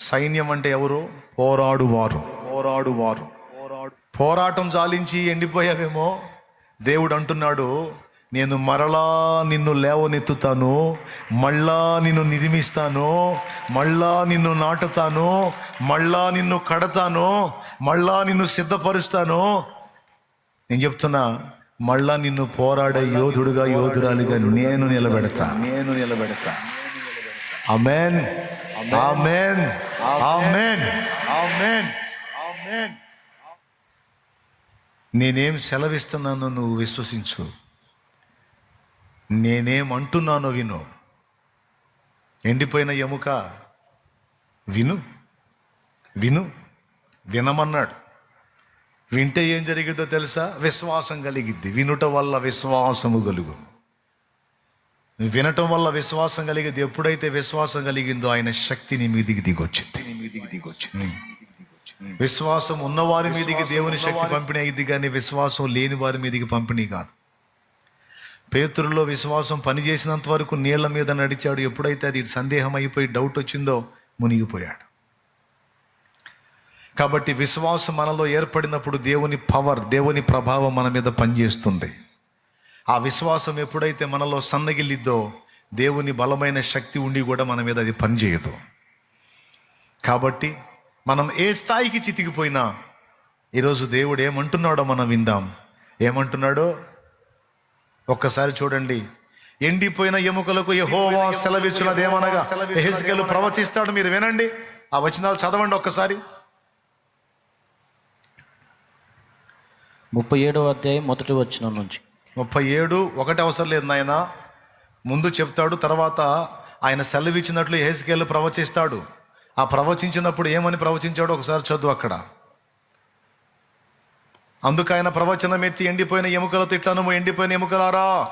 సైన్యం అంటే ఎవరు? పోరాడువారు. పోరాడువారు. పోరాటం చాలించి ఎండిపోయావేమో? దేవుడు అంటున్నాడు నేను మరలా నిన్ను లేవనెత్తుతాను మళ్ళా నిన్ను నిర్మిస్తాను మళ్ళా నిన్ను నాటుతాను మళ్ళా నిన్ను కడతాను మళ్ళా నిన్ను సిద్ధపరుస్తాను. నేను చెప్తున్నా మళ్ళా నిన్ను పోరాడే యోధుడుగా యోధురాలిగా నేను నిలబెడతా. నేను నిలబెడతా. Amen amen amen amen amen నేనేం సెలవిస్తున్నానో నువ్వు విశ్వసించు. నేనేం అంటున్నానో విను. ఎండిపోయిన ఎముక విను. విను. వినమన్నాడు. వింటే ఏం జరిగిందో తెలుసా? విశ్వాసం కలిగిద్ది. వినుట వల్ల విశ్వాసము కలుగు. వినటం వల్ల విశ్వాసం కలిగేది ఎప్పుడైతే విశ్వాసం కలిగిందో ఆయన శక్తిని మీదికి దిగొచ్చింది. మీదికి దిగొచ్చింది. విశ్వాసం ఉన్నవారి మీదికి దేవుని శక్తి పంపిణీ అయింది కానీ విశ్వాసం లేని వారి మీదికి పంపిణీ కాదు. పేతురులో విశ్వాసం పనిచేసినంత వరకు నీళ్ళ మీద నడిచాడు. ఎప్పుడైతే అది సందేహం అయిపోయి డౌట్ వచ్చిందో మునిగిపోయాడు. కాబట్టి విశ్వాసం మనలో ఏర్పడినప్పుడు దేవుని పవర్ దేవుని ప్రభావం మన మీద పనిచేస్తుంది. ఆ విశ్వాసం ఎప్పుడైతే మనలో సన్నగిల్లిద్దో దేవుని బలమైన శక్తి ఉండి కూడా మన మీద అది పనిచేయదు. కాబట్టి మనం ఏ స్థాయికి చితికిపోయినా ఈరోజు దేవుడు ఏమంటున్నాడో మనం విందాం. ఏమంటున్నాడో? ఒక్కసారి చూడండి. ఎండిపోయిన ఎముకలకు యహోవా సెలవిచ్చున్నదేమనగా ఎహెస్కేలు ప్రవచిస్తాడు మీరు వినండి. ఆ వచనాలు చదవండి ఒక్కసారి. ముప్పై ఏడవ అధ్యాయం మొదటి వచ్చిన నుంచి. ముప్పై ఏడు ఒకటి అవసరం లేదు నాయన. ముందు చెప్తాడు తర్వాత ఆయన సెలవిచ్చినట్లు హేస్కేలు ప్రవచిస్తాడు. ఆ ప్రవచించినప్పుడు ఏమని ప్రవచించాడో ఒకసారి చదువు అక్కడ. అందుకు ఆయన ప్రవచనం ఎత్తి ఎండిపోయిన ఎముకలతో ఇట్లను ఎండిపోయిన ఎముకలారా?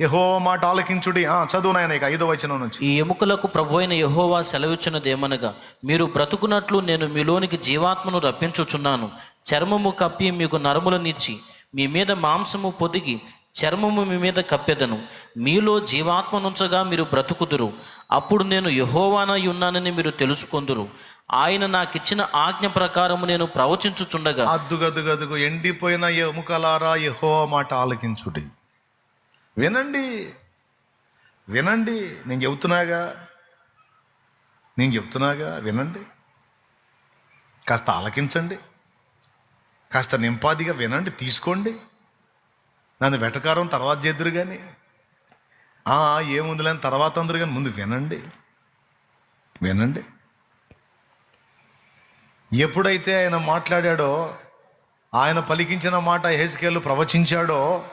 యహో మాట ఆలకించుడి. ఆ చదువు నాయన ఇక ఐదో వచనం నుంచి. ఈ ఎముకలకు ప్రభు అయిన యహోవా సెలవిచ్చినదేమనగా మీరు బ్రతుకున్నట్లు నేను మీలోనికి జీవాత్మను రప్పించుచున్నాను. చర్మము కప్పి మీకు నరములనిచ్చి మీ మీద మాంసము పొదిగి చర్మము మీ మీద కప్పెదను. మీలో జీవాత్మనుంచగా మీరు బ్రతుకుదురు. అప్పుడు నేను యహోవానై ఉన్నానని మీరు తెలుసుకొందురు. ఆయన నాకిచ్చిన ఆజ్ఞ ప్రకారం నేను ప్రవచించుచుండగా అద్దుగదుగదుగు ఎండిపోయిన ఎముకలారా యహో మాట ఆలకించుడి. వినండి వినండి. నేను చెబుతున్నాగా నేను చెప్తున్నాగా వినండి. కాస్త ఆలకించండి. కాస్త నింపాదిగా వినండి తీసుకోండి. నన్ను వెటకారం తర్వాత చేద్దరు కానీ "ఆ, ఏముందిలే తర్వాత అందరు కానీ ముందు వినండి. వినండి. ఎప్పుడైతే ఆయన మాట్లాడాడో ఆయన పలికించిన మాట హెస్కేలు ప్రవచించాడో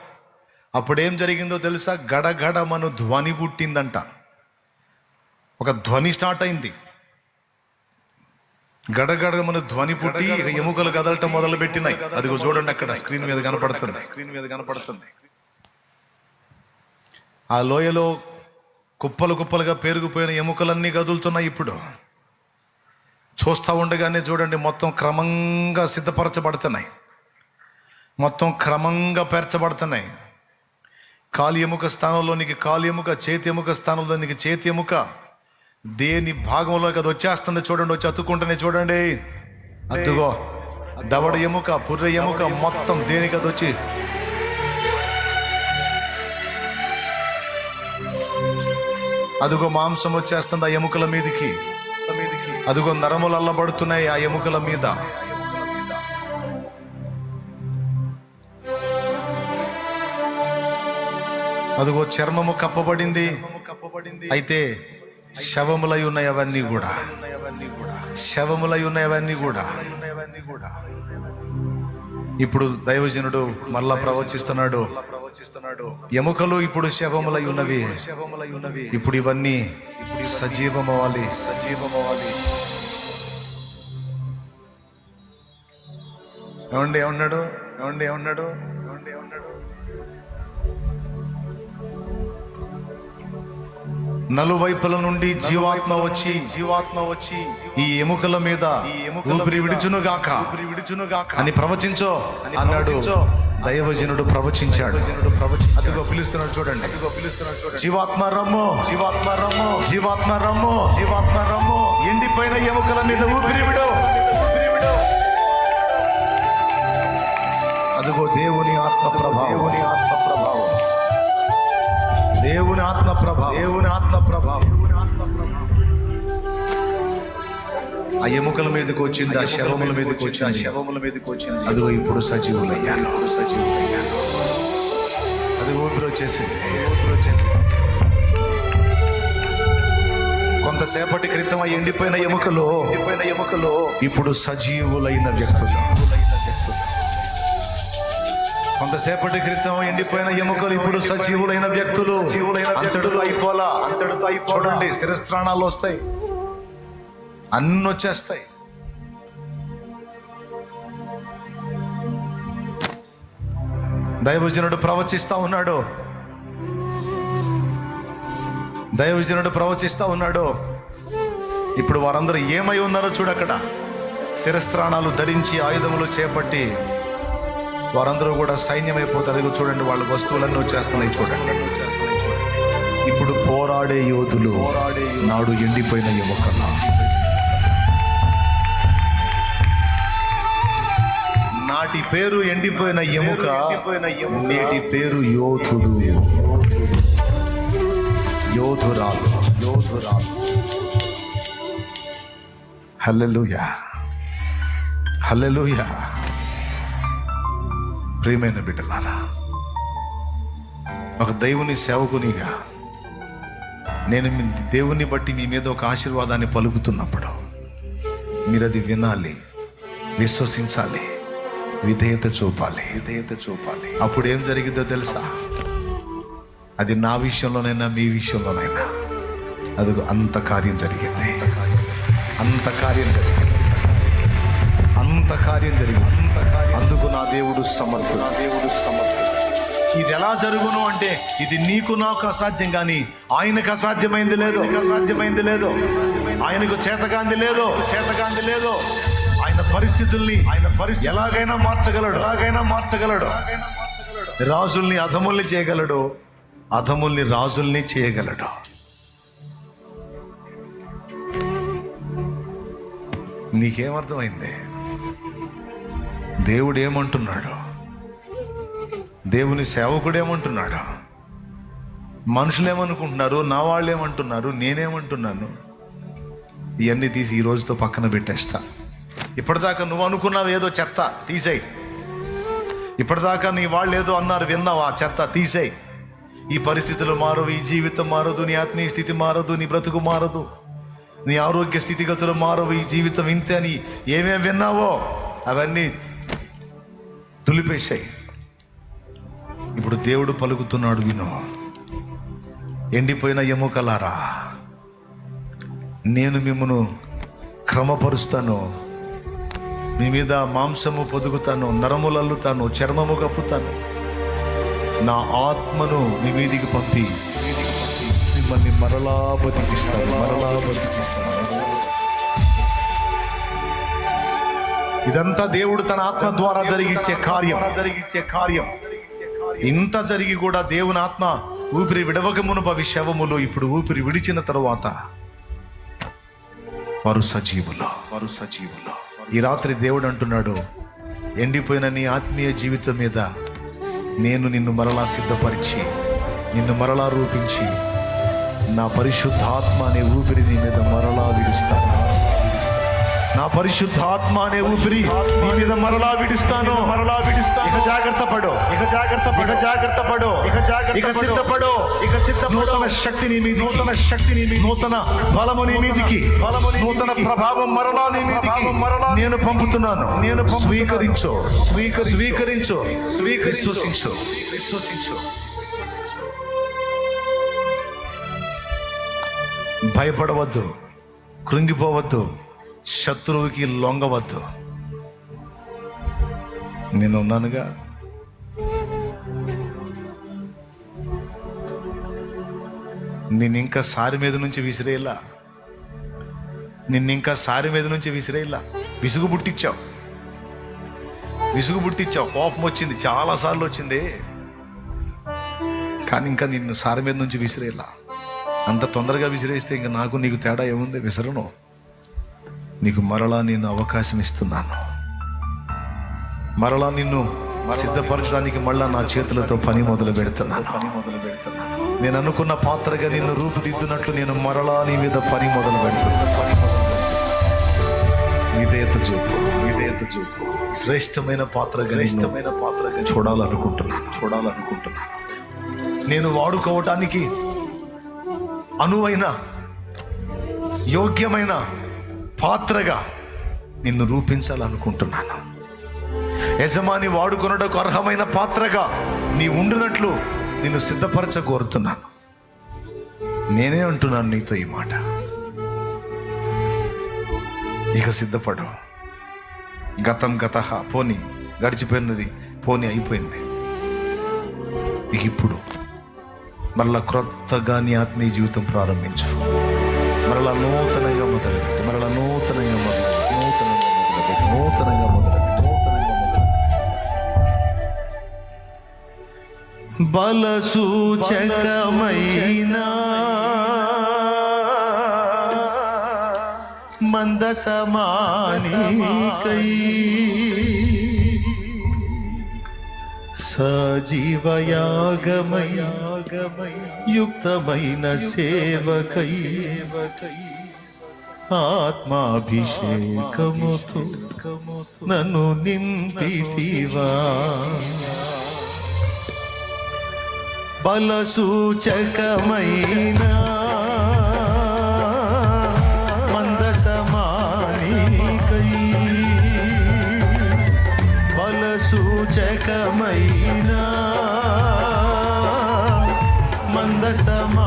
అప్పుడేం జరిగిందో తెలుసా? గడగడమను ధ్వని పుట్టిందంట. ఒక ధ్వని స్టార్ట్ అయింది. గడగడమను ధ్వని పుట్టి ఇక ఎముకలు కదలటం మొదలు పెట్టినాయి అదిగో చూడండి అక్కడ స్క్రీన్ మీద కనపడుతుంది. స్క్రీన్ మీద కనపడుతుంది. ఆ లోయలో కుప్పలు కుప్పలుగా పెరిగిపోయిన ఎముకలన్నీ కదులుతున్నాయి ఇప్పుడు. చూస్తూ ఉండగానే చూడండి మొత్తం క్రమంగా సిద్ధపరచబడుతున్నాయి. మొత్తం క్రమంగా పేర్చబడుతున్నాయి. కాలి ఎముక స్థానంలోనికి కాలి ఎముక చేతి ఎముక స్థానంలోనికి చేతి ఎముక. దేని భాగంలోకి అది వచ్చేస్తుంది చూడండి వచ్చి అతుక్కుంటేనే చూడండి. అద్దుగో దవడ ఎముక పుర్రె ఎముక మొత్తం దేనికి అది వచ్చి? అదిగో మాంసం వచ్చేస్తుంది ఆ ఎముకల మీదకి. అదిగో నరములు అల్లబడుతున్నాయి ఆ ఎముకల మీద. అదిగో చర్మము కప్పబడింది. అయితే శవములై ఉన్నాయి అవన్నీ కూడా. శవములై ఉన్నాయి అవన్నీ కూడా. ఇప్పుడు దైవజనుడు మళ్ళా ప్రవచిస్తున్నాడు. ఎముకలు ఇప్పుడు శవములై ఉన్నవి ఇప్పుడు ఇవన్నీ సజీవమవ్వాలి. సజీవమవ్వాలి ఏమండి ఏమన్నాడు ఏమండి ఏమన్నాడు? ఏమండి ఏమన్నాడు? నలువైపుల నుండి జీవాత్మ వచ్చి జీవాత్మ వచ్చి ఈ ఎముకల మీద ఊపిరి విడుచును గాక. విడుచును గాక. అని ప్రవచించో అన్నాడు దైవజనుడు ప్రవచించాడు. అదిగో పిలుస్తున్నాడు చూడండి. జీవాత్మ రమ్ము. జీవాత్మ రమ్ము. జీవాత్మ రమ్ము. జీవాత్మ రమ్ము. ఎండిపోయిన ఎముకల మీద ఊపిరి విడు. అదిగో దేవుని ఆత్మ ప్రభావం. దేవుని ఆత్మ ప్రభావం దేవుని ఆత్మ ప్రభావం. దేవుని ఆత్మ ప్రభావం. ఆ ఎముకల మీదకి వచ్చింది ఆ శవముల మీదకి వచ్చింది శవముల మీదకి వచ్చింది. అదిగో ఇప్పుడు సజీవులయ్యారు సజీవులయ్యారు అది ఊపిరి వచ్చేసింది. ఊపిరి వచ్చేసింది. కొంతసేపటి క్రితం ఆ ఎండిపోయిన ఎముకలు ఎండిపోయిన ఎముకలు ఇప్పుడు సజీవులైన వ్యక్తులు. కొంతసేపటి క్రితం ఎండిపోయిన ఎముకలు ఇప్పుడు సజీవులైన వ్యక్తులు. అయిపోలా. చూడండి శిరస్త్రాణాలు వస్తాయి. అన్ని వచ్చేస్తాయి. దైవజనుడు ప్రవచిస్తా ఉన్నాడు. దైవజనుడు ప్రవచిస్తా ఉన్నాడు. ఇప్పుడు వారందరూ ఏమై ఉన్నారో చూడక్కడ శిరస్త్రాణాలు ధరించి ఆయుధములు చేపట్టి వారందరూ కూడా సైన్యమైపోతారు. ఇదిగో చూడండి వాళ్ళ వస్తువులన్నీ వచ్చేస్తున్నాయి చూడండి. ఇప్పుడు పోరాడే యోధులు నాడు ఎండిపోయిన యువకన్న నాటి పేరు ఎండిపోయిన ఎముక నేటి పేరు యోధుడు. యోధురాలు యోధురాలు. హల్లెలూయా. హల్లెలూయా. ప్రియమైన బిడ్డలారా ఒక దైవుని సేవకునిగా నేను మీ దేవుని బట్టి మీ మీద ఒక ఆశీర్వాదాన్ని పలుకుతున్నప్పుడు మీరు అది వినాలి విశ్వసించాలి విధేయత చూపాలి. విధేయత చూపాలి. అప్పుడు ఏం జరిగిందో తెలుసా? అది నా విషయంలోనైనా మీ విషయంలోనైనా. అది అంత కార్యం జరిగింది. అంత కార్యం జరిగింది. అంత కార్యం జరిగింది. అందుకు నా దేవుడు సమర్థుడు. నా దేవుడు సమర్థుడు ఇది ఎలా జరుగును అంటే ఇది నీకు నాకు అసాధ్యం కానీ ఆయనకు అసాధ్యమైంది లేదు. అసాధ్యమైంది లేదు. ఆయనకు చేతకాంది లేదు. చేతకాంది లేదు ఆయన పరిస్థితుల్ని ఆయన పరిస్థితి ఎలాగైనా మార్చగలడు. ఎలాగైనా మార్చగలడు. రాజుల్ని అధముల్ని చేయగలడు. అధముల్ని రాజుల్ని చేయగలడు. నీకేమర్థమైంది? దేవుడు ఏమంటున్నాడు దేవుని సేవకుడు ఏమంటున్నాడు మనుషులు ఏమనుకుంటున్నారు నా వాళ్ళు ఏమంటున్నారు నేనేమంటున్నాను? ఇవన్నీ తీసి ఈ రోజుతో పక్కన పెట్టేస్తా. ఇప్పటిదాకా నువ్వు అనుకున్నావు ఏదో చెత్త తీసేయి. ఇప్పటిదాకా నీ వాళ్ళు ఏదో అన్నారు విన్నావు ఆ చెత్త తీసేయి. ఈ పరిస్థితులు మారవు ఈ జీవితం మారదు నీ ఆత్మీయ స్థితి మారదు నీ బ్రతుకు మారదు. నీ ఆరోగ్య స్థితిగతులు మారవు ఈ జీవితం ఇంతే అని ఏమేమి విన్నావో అవన్నీ దులిపేశాయి ఇప్పుడు దేవుడు పలుకుతున్నాడు విను. ఎండిపోయిన ఎముకలారా నేను మిమ్మను క్రమపరుస్తాను. మీ మీద మాంసము పొదుగుతాను నరములు అల్లుతాను చర్మము కప్పుతాను. నా ఆత్మను మీ మీదికి పంపి మిమ్మల్ని మరలా బతికిస్తాను మరలా బతికిస్తాను. ఇదంతా దేవుడు తన ఆత్మ ద్వారా జరిగించే కార్యం. జరిగించే కార్యం ఇంత జరిగి కూడా దేవుని ఆత్మ ఊపిరి విడవకమును భవి శవములు ఇప్పుడు ఊపిరి విడిచిన తరువాత వారు సజీవులు వారు సజీవులు. ఈ రాత్రి దేవుడు అంటున్నాడు ఎండిపోయిన నీ ఆత్మీయ జీవితం మీద నేను నిన్ను మరలా సిద్ధపరిచి నిన్ను మరలా రూపించి నా పరిశుద్ధాత్మ అనే ఊపిరి నీ మీద మరలా విడుస్తాను. నా పరిశుద్ధాత్మ అనే ఊపిరి నీ మీద మరలా విడుస్తాను. మరలా విడుస్తాను. ఇక జాగ్రత్త పడు. ఇక జాగ్రత్త ఇక జాగ్రత్త పడు. ఇక జాగ్రత్త ఇక సిద్ధపడు. ఇక సిద్ధ నూతన శక్తి నీ మీద నూతన శక్తి నీ మీద నూతన బలము నీ మీదికి. నూతన ప్రభావం మరలా నీ మీదికి. మరలా నేను పంపుతున్నాను. నేను స్వీకరించు. స్వీకరి స్వీకరించు. స్వీకరి విశ్వసించు. విశ్వసించు. భయపడవద్దు. కృంగిపోవద్దు. శత్రువుకి లొంగవద్దు. నేను ఉన్నానుగా నిన్ను ఇంకా సారి మీద నుంచి విసిరేలా. నిన్ను ఇంకా సారి మీద నుంచి విసిరేలా. విసుగు పుట్టించావు విసుగు పుట్టించావు కోపం వచ్చింది. చాలాసార్లు వచ్చింది. కానీ ఇంకా నిన్ను సారి మీద నుంచి విసిరేలా. అంత తొందరగా విసిరేస్తే ఇంకా నాకు నీకు తేడా ఏముంది? విసరను. నీకు మరలా నేను అవకాశం ఇస్తున్నాను. మరలా నిన్ను సిద్ధపరచడానికి మళ్ళా నా చేతులతో పని మొదలు పెడుతున్నాను. పని మొదలు పెడుతున్నాను నేను అనుకున్న పాత్రగా నిన్ను రూపుదిద్దునట్లు నేను మరలా నీ మీద పని మొదలు పెడుతున్నాను. విధేయత చూపు. విధేయత చూపు శ్రేష్టమైన పాత్రగా శ్రేష్టమైన పాత్రగా చూడాలనుకుంటున్నాను. చూడాలనుకుంటున్నాను. నేను వాడుకోవటానికి అనువైన యోగ్యమైన పాత్రగా నిన్ను రూపించాలనుకుంటున్నాను. యజమాని వాడుకున్నటకు అర్హమైన పాత్రగా నీ ఉండినట్లు నిన్ను సిద్ధపరచ కోరుతున్నాను నేనే అంటున్నాను నీతో ఈ మాట. ఇక సిద్ధపడు. గతం గత పోని గడిచిపోయినది పోని అయిపోయింది. ఇక ఇప్పుడు మరలా క్రొత్తగా నీ ఆత్మీయ జీవితం ప్రారంభించు. మరలా నూతనంగా మొదలుపెట్టు. మరలా నూ నూతనంగా మొదలెట్టు నూతనంగా మొదలు బల సూచకమైన మందసమానికై సజీవయాగమయాగమై యుక్తమైన సేవకై. ఆత్మాభిషేకముతు నన్ను నింపితివా. బలసూచకమైన మందసమానికై. బలసూచకమైన మందసమానికై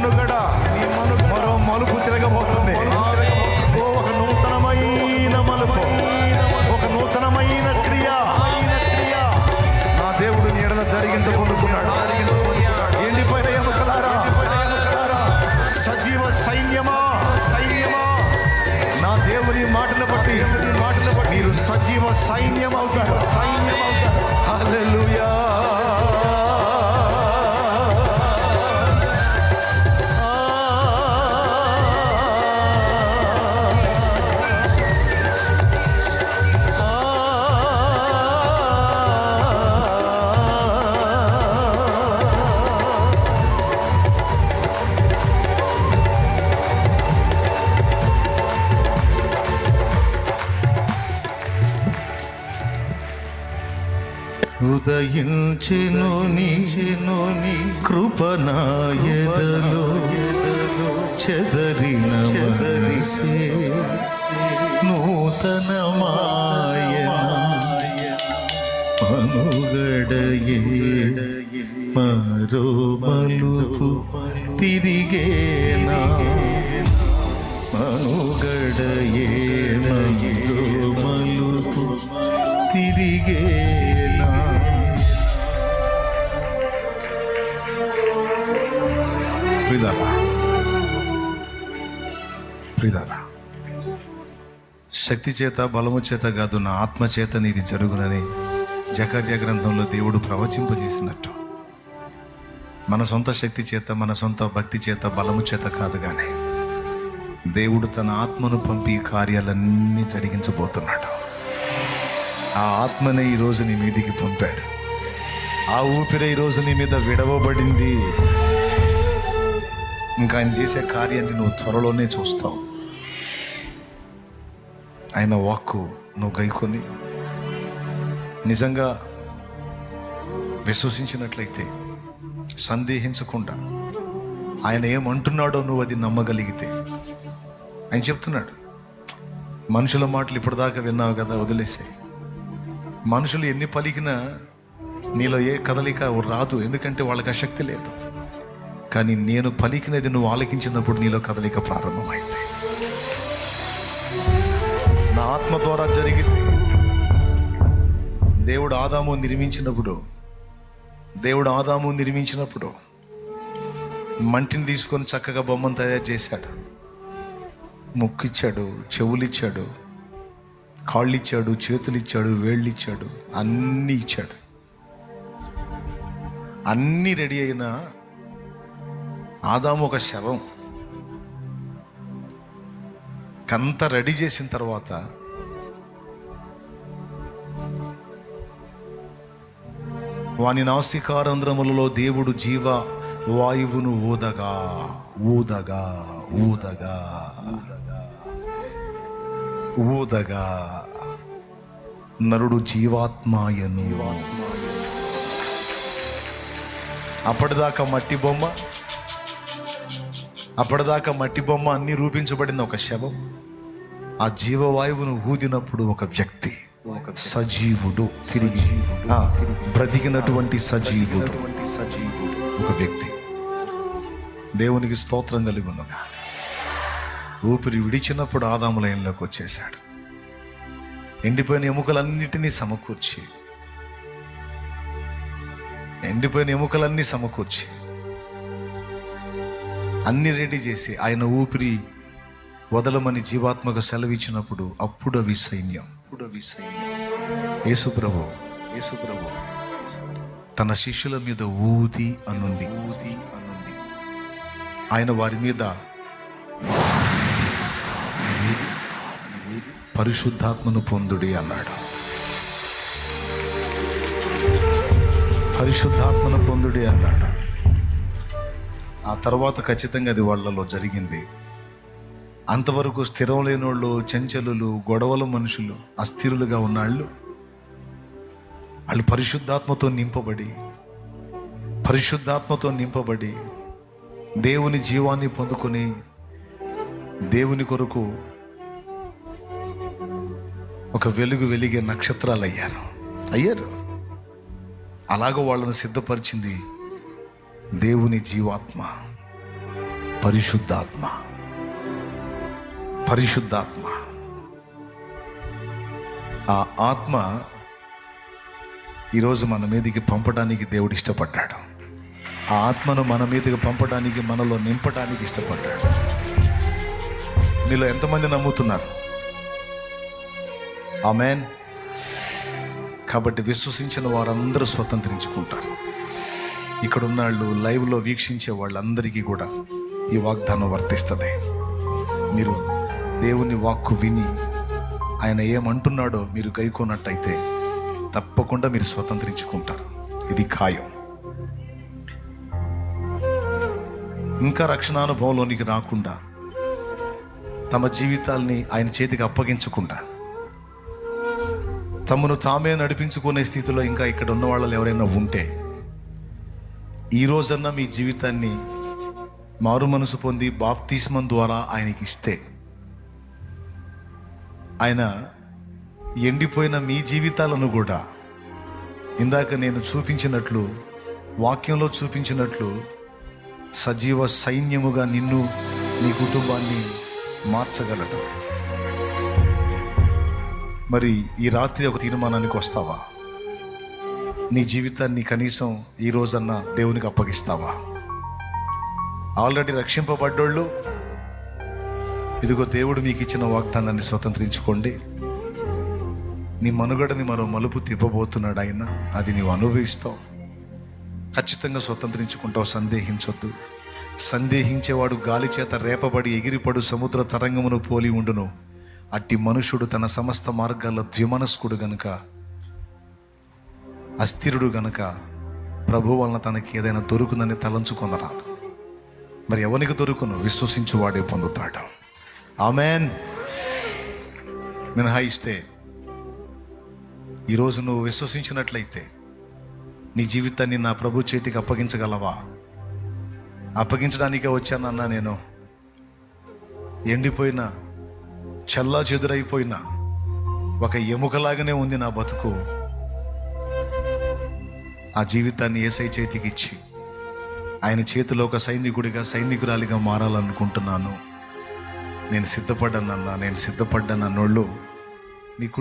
మనుగడా. ఉదయించెను నీ కృపనాయదలో చెదరిన మనసే నూతనమాయ మనుగడయే మరో మలుపు తిరిగేనా? మనుగడయే మరో మలుపు తిరిగే ప్రిదారా ప్రిదారా శక్తి చేత బలము చేత కాదు నా ఆత్మ చేత నీది జరుగునని జకర్య గ్రంథంలో దేవుడు ప్రవచింపజేసినట్టు. మన సొంత శక్తి చేత మన సొంత భక్తి చేత బలము చేత కాదు కానీ దేవుడు తన ఆత్మను పంపి కార్యాలన్నీ జరిగించబోతున్నాడు. ఆ ఆత్మనే ఈరోజు నీ మీదికి పంపాడు. ఆ ఊపిరి ఈరోజు నీ మీద విడవబడింది. ఇంకా ఆయన చేసే కార్యాన్ని నువ్వు త్వరలోనే చూస్తావు. ఆయన వాక్కు నువ్వు గైకొని నిజంగా విశ్వసించినట్లయితే సందేహించకుండా ఆయన ఏమంటున్నాడో నువ్వు అది నమ్మగలిగితే. ఆయన చెప్తున్నాడు మనుషుల మాటలు ఇప్పటిదాకా విన్నావు కదా వదిలేసాయి. మనుషులు ఎన్ని పలికినా నీలో ఏ కదలిక రాదు ఎందుకంటే వాళ్ళకి ఆ శక్తి లేదు. కానీ నేను పలికినది నువ్వు ఆలకించినప్పుడు నీలో కదలిక ప్రారంభమైంది. నా ఆత్మ ద్వారా జరిగింది. దేవుడు ఆదాము నిర్మించినప్పుడు దేవుడు ఆదాము నిర్మించినప్పుడు మంటిని తీసుకొని చక్కగా బొమ్మను తయారు చేశాడు. ముక్కిచ్చాడు చెవులిచ్చాడు కాళ్ళిచ్చాడు చేతులిచ్చాడు చేతులు ఇచ్చాడు అన్నీ ఇచ్చాడు. అన్నీ రెడీ అయినా ఆదాము ఒక శవం. కంత రెడీ చేసిన తర్వాత వాని నాసికారంధ్రములలో దేవుడు జీవ వాయువును ఊదగా ఊదగా ఊదగా ఊదగా. నరుడు జీవాత్మాయను అప్పటిదాకా మట్టి బొమ్మ అప్పటిదాకా మట్టి బొమ్మ అన్ని రూపించబడిన ఒక శవం. ఆ జీవవాయువును ఊదినప్పుడు ఒక వ్యక్తి. సజీవుడు తిరిగి. బ్రతికినటువంటి సజీవుడు. ఒక వ్యక్తి. దేవునికి స్తోత్రం కలిగి ఉన్నగా ఊపిరి విడిచినప్పుడు ఆదాములయంలోకి వచ్చేశాడు. ఎండిపోయిన ఎముకలన్నిటినీ సమకూర్చి. ఎండిపోయిన ఎముకలన్నీ సమకూర్చి. అన్ని రెడీ చేసి ఆయన ఊపిరి వదలమని జీవాత్మక సెలవిచ్చినప్పుడు అప్పుడు అవి సైన్యం. యేసుప్రభు యేసుప్రభు తన శిష్యుల మీద ఊది అనుంది. ఊది అనుంది. ఆయన వారి మీద పరిశుద్ధాత్మను పొందుడి అన్నాడు. పరిశుద్ధాత్మను పొందుడి అన్నాడు. ఆ తర్వాత ఖచ్చితంగా అది వాళ్ళలో జరిగింది. అంతవరకు స్థిరం లేనోళ్ళు చెంచలులు గొడవల మనుషులు అస్థిరులుగా ఉన్నాళ్ళు వాళ్ళు పరిశుద్ధాత్మతో నింపబడి పరిశుద్ధాత్మతో నింపబడి దేవుని జీవాన్ని పొందుకొని దేవుని కొరకు ఒక వెలుగు వెలిగే నక్షత్రాలు అయ్యారు అయ్యారు. అలాగ వాళ్ళని సిద్ధపరిచింది దేవుని జీవాత్మ పరిశుద్ధాత్మ పరిశుద్ధాత్మ. ఆ ఆత్మ ఈరోజు మన మీదకి పంపడానికి దేవుడు ఇష్టపడ్డాడు. ఆ ఆత్మను మన మీదకి పంపడానికి మనలో నింపడానికి ఇష్టపడ్డాడు. మీలో ఎంతమంది నమ్ముతున్నారు? ఆమెన్. కాబట్టి విశ్వసించిన వారందరూ స్వతంత్రించుకుంటారు. ఇక్కడ ఉన్నాళ్ళు లైవ్లో వీక్షించే వాళ్ళందరికీ కూడా ఈ వాగ్దానం వర్తిస్తుంది. మీరు దేవుని వాక్కు విని ఆయన ఏమంటున్నాడో మీరు గైకోనట్టయితే తప్పకుండా మీరు స్వతంత్రించుకుంటారు. ఇది ఖాయం. ఇంకా రక్షణానుభవంలోనికి రాకుండా తమ జీవితాల్ని ఆయన చేతికి అప్పగించకుండా తమను తామే నడిపించుకునే స్థితిలో ఇంకా ఇక్కడ ఉన్న వాళ్ళు ఎవరైనా ఉంటే ఈ రోజన్నా మీ జీవితాన్ని మారు మనసు పొంది బాప్తిస్మం ద్వారా ఆయనకి ఇస్తే ఆయన ఎండిపోయిన మీ జీవితాలను కూడా ఇందాక నేను చూపించినట్లు వాక్యంలో చూపించినట్లు సజీవ సైన్యముగా నిన్ను నీ కుటుంబాన్ని మార్చగలడు. మరి ఈ రాత్రి ఒక తీర్మానానికి వస్తావా? నీ జీవితాన్ని కనీసం ఈ రోజన్నా దేవునికి అప్పగిస్తావా? ఆల్రెడీ రక్షింపబడ్డోళ్ళు. ఇదిగో దేవుడు మీకు ఇచ్చిన వాగ్దానాన్ని స్వతంత్రించుకోండి. నీ మనుగడని మరో మలుపు తిప్పబోతున్నాడు ఆయన. అది నీవు అనుభవిస్తావు. ఖచ్చితంగా స్వతంత్రించుకుంటావు సందేహించొద్దు. సందేహించేవాడు గాలి చేత రేపబడి ఎగిరిపడు సముద్ర తరంగమును పోలి ఉండును. అట్టి మనుషుడు తన సమస్త మార్గాల్లో ద్విమనస్కుడు గనుక అస్థిరుడు గనుక ప్రభు వలన తనకి ఏదైనా దొరుకుందని తలంచుకొనరాదు. మరి ఎవరికి దొరుకును? విశ్వసించువాడే పొందుతాడు. ఆమెన్. మినహాయిస్తే ఈరోజు నువ్వు విశ్వసించినట్లయితే నీ జీవితాన్ని నా ప్రభు చేతికి అప్పగించగలవా? అప్పగించడానికే వచ్చానన్నా నేను. ఎండిపోయిన చల్లా చెదురైపోయిన ఒక ఎముకలాగానే ఉంది నా బతుకు. ఆ జీవితాన్ని ఏసై చేతికి ఇచ్చి ఆయన చేతిలో ఒక సైనికుడిగా సైనికురాలిగా మారాలనుకుంటున్నాను. నేను సిద్ధపడ్డానన్నా నేను సిద్ధపడ్డానన్నోళ్ళు నీ కుడి